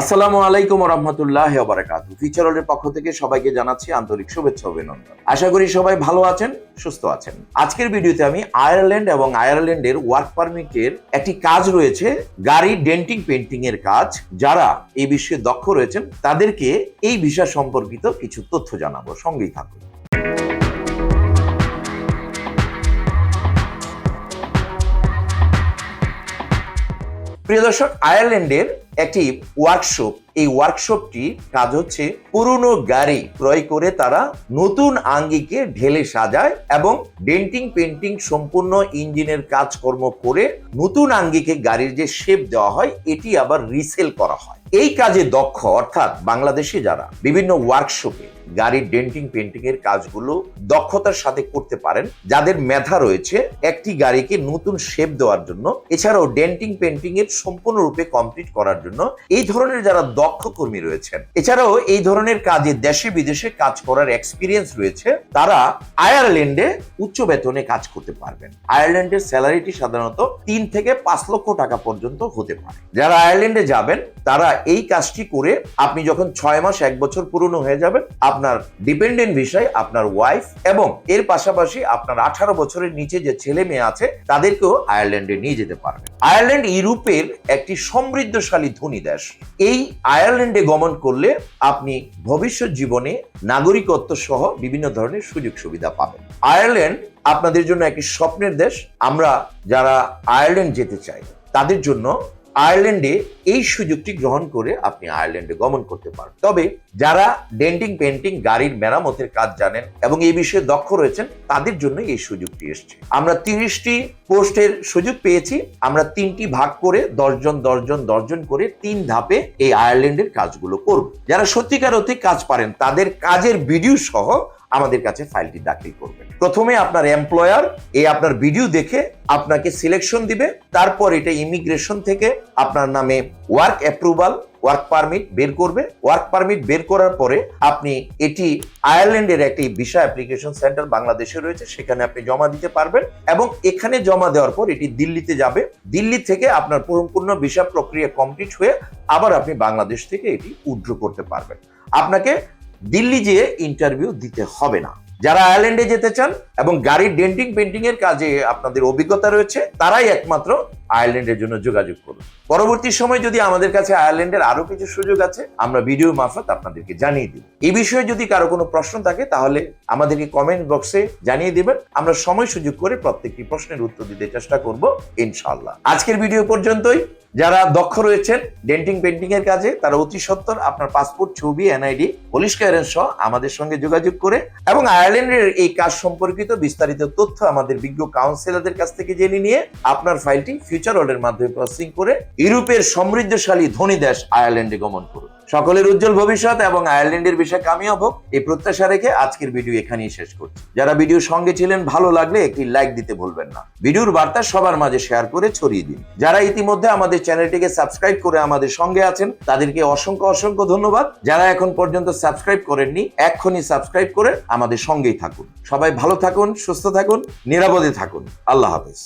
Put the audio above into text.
আসসালামু আলাইকুম রহমতুল্লাহ বারাকাতু ফিচারের পক্ষ থেকে সবাইকে জানাচ্ছি আন্তরিক শুভেচ্ছা অভিনন্দন। আশা করি সবাই ভালো আছেন, সুস্থ আছেন। আজকের ভিডিওতে আমি আয়ারল্যান্ড এবং আয়ারল্যান্ডের ওয়ার্ক পারমিটের একটি কাজ রয়েছে, গাড়ি ডেন্টিং পেন্টিং এর কাজ। যারা এই বিষয়ে দক্ষ রয়েছেন, তাদেরকে এই বিষয় সম্পর্কিত কিছু তথ্য জানাব। সঙ্গেই থাকুন। প্রিয় দর্শক আয়ারল্যান্ডের একটি ওয়ার্কশপ এই ওয়ার্কশপটি কাজ হচ্ছে পুরনো গাড়ি ক্রয় করে তারা নতুন আঙ্গিকে ঢেলে সাজায় এবং ডেন্টিং, পেন্টিং সম্পূর্ণ ইঞ্জিনের কাজকর্ম করে নতুন আঙ্গিকে গাড়ির যে শেপ দেওয়া হয়, এটি আবার রিসেল করা হয়। এই কাজে দক্ষ অর্থাৎ বাংলাদেশে যারা বিভিন্ন ওয়ার্কশপে গাড়ির ডেন্টিং, পেন্টিং এর কাজগুলো দক্ষতার সাথে করতে পারেন, যাদের মেধা রয়েছে একটি গাড়িকে নতুন শেপ দেওয়ার জন্য, এছাড়াও ডেন্টিং, পেন্টিং এর সম্পূর্ণরূপে কমপ্লিট করার জন্য, এই ধরনের যারা দক্ষ কর্মী রয়েছেন। এছাড়াও এই ধরনের কাজে দেশে বিদেশে কাজ করার এক্সপিরিয়েন্স রয়েছে। তারা আয়ারল্যান্ডে উচ্চ বেতনে কাজ করতে পারবেন। আয়ারল্যান্ডের স্যালারিটি সাধারণত তিন থেকে পাঁচ লক্ষ টাকা পর্যন্ত হতে পারে। যারা আয়ারল্যান্ডে যাবেন, তারা এই কাজটি করে আপনি যখন ছয় মাস, এক বছর পুরনো হয়ে যাবেন, আপনার ডিপেন্ডেন্ট বিষয় আপনার ওয়াইফ এবং এর পাশাপাশি আপনার আঠারো বছরের নিচে যে ছেলে মেয়ে আছে, তাদেরকেও আয়ারল্যান্ডে নিয়ে যেতে পারবেন। আয়ারল্যান্ড ইউরোপের একটি সমৃদ্ধশালী ধনী দেশ। এই আয়ারল্যান্ডে গমন করলে আপনি ভবিষ্যৎ জীবনে নাগরিকত্ব সহ বিভিন্ন ধরনের সুযোগ সুবিধা পাবেন। আয়ারল্যান্ড আপনাদের জন্য একটি স্বপ্নের দেশ। আমরা যারা আয়ারল্যান্ড যেতে চাই, তাদের জন্য আয়ারল্যান্ডে এই সুযোগটি গ্রহণ করে আপনি আয়ারল্যান্ডে গমন করতে পারেন। তবে যারা ডেন্টিং, পেন্টিং, গাড়ির মেরামতের কাজ জানেন এবং এই বিষয়ে দক্ষ রয়েছেন, তাদের জন্য এই সুযোগটি এসছে। আমরা তিরিশটি পোস্টের সুযোগ পেয়েছি। আমরা তিনটি ভাগ করে দশজন দশজন দশজন করে তিন ধাপে এই আয়ারল্যান্ডের কাজগুলো করব। যারা সত্যিকার অর্থে কাজ পারেন, তাদের কাজের ভিডিও সহ আমাদের কাছে ফাইলটি দাখিল করবেন। প্রথমে আপনার এমপ্লয়ার এই আপনার ভিডিও দেখে আপনাকে সিলেকশন দিবে, তারপর এটা ইমিগ্রেশন থেকে আপনার নামে ওয়ার্ক অ্যাপ্রুভাল ওয়ার্ক পারমিট বের করবে। ওয়ার্ক পারমিট বের করার পরে আপনি এটি আয়ারল্যান্ডের একটি ভিসা অ্যাপ্লিকেশন সেন্টার বাংলাদেশে রয়েছে, সেখানে আপনি জমা দিতে পারবেন এবং এখানে জমা দেওয়ার পর এটি দিল্লিতে যাবে। দিল্লি থেকে আপনার সম্পূর্ণ ভিসা প্রক্রিয়া কমপ্লিট হয়ে আবার আপনি বাংলাদেশ থেকে এটি উড্র করতে পারবেন। আপনাকে দিল্লি যেয়ে ইন্টারভিউ দিতে হবে না। যারা আয়ারল্যান্ডে যেতে চান এবং গাড়ির ডেন্টিং, পেন্টিং এর কাজে আপনাদের অভিজ্ঞতা রয়েছে, তারাই একমাত্র আয়ারল্যান্ডের জন্য যোগাযোগ করুন। পরবর্তী সময় যদি আমাদের কাছে আয়ারল্যান্ডের আরও কিছু সুযোগ আছে, আমরা ভিডিও মারফত আপনাদেরকে জানিয়ে দিব। এই বিষয়ে যদি কারও কোনো প্রশ্ন থাকে, তাহলে আমাদেরকে কমেন্ট বক্সে জানিয়ে দিবেন। আমরা সময় সুযোগ করে প্রত্যেকটি প্রশ্নের উত্তর দিতে চেষ্টা করব, ইনশাআল্লাহ। আজকের ভিডিও পর্যন্তই। যারা দক্ষ রয়েছেন ডেন্টিং, পেন্টিং এর কাজে, তারা অতি সত্তর আপনার পাসপোর্ট, ছবি, এনআইডি, পুলিশ ক্লিয়ারেন্স সহ আমাদের সঙ্গে যোগাযোগ করে এবং আয়ারল্যান্ডের এই কাজ সম্পর্কিত বিস্তারিত তথ্য আমাদের বিজ্ঞ কাউন্সিলরদের কাছ থেকে জেনে নিয়ে আপনার ফাইলটি ফিউচার ওয়ার্ল্ডের মাধ্যমে প্রসেসিং করে ইউরোপের সমৃদ্ধশালী ধনী দেশ আয়ারল্যান্ডে গমন করুন। সকলের উজ্জ্বল ভবিষ্যৎ এবং আয়ারল্যান্ডের বিষয়ে কামিয়াব হোক, এই প্রত্যাশা রেখে আজকের ভিডিও এখানেই শেষ করছি। যারা ভিডিও সঙ্গে ছিলেন, ভালো লাগলে একটি লাইক দিতে ভুলবেন না। ভিডিওর বার্তা সবার মাঝে শেয়ার করে ছড়িয়ে দিন। যারা ইতিমধ্যে আমাদের চ্যানেলটিকে সাবস্ক্রাইব করে আমাদের সঙ্গে আছেন, তাদেরকে অসংখ্য অসংখ্য ধন্যবাদ। যারা এখন পর্যন্ত সাবস্ক্রাইব করেননি, এক্ষুনি সাবস্ক্রাইব করে আমাদের সঙ্গেই থাকুন। সবাই ভালো থাকুন, সুস্থ থাকুন, নিরাপদে থাকুন। আল্লাহ হাফেজ।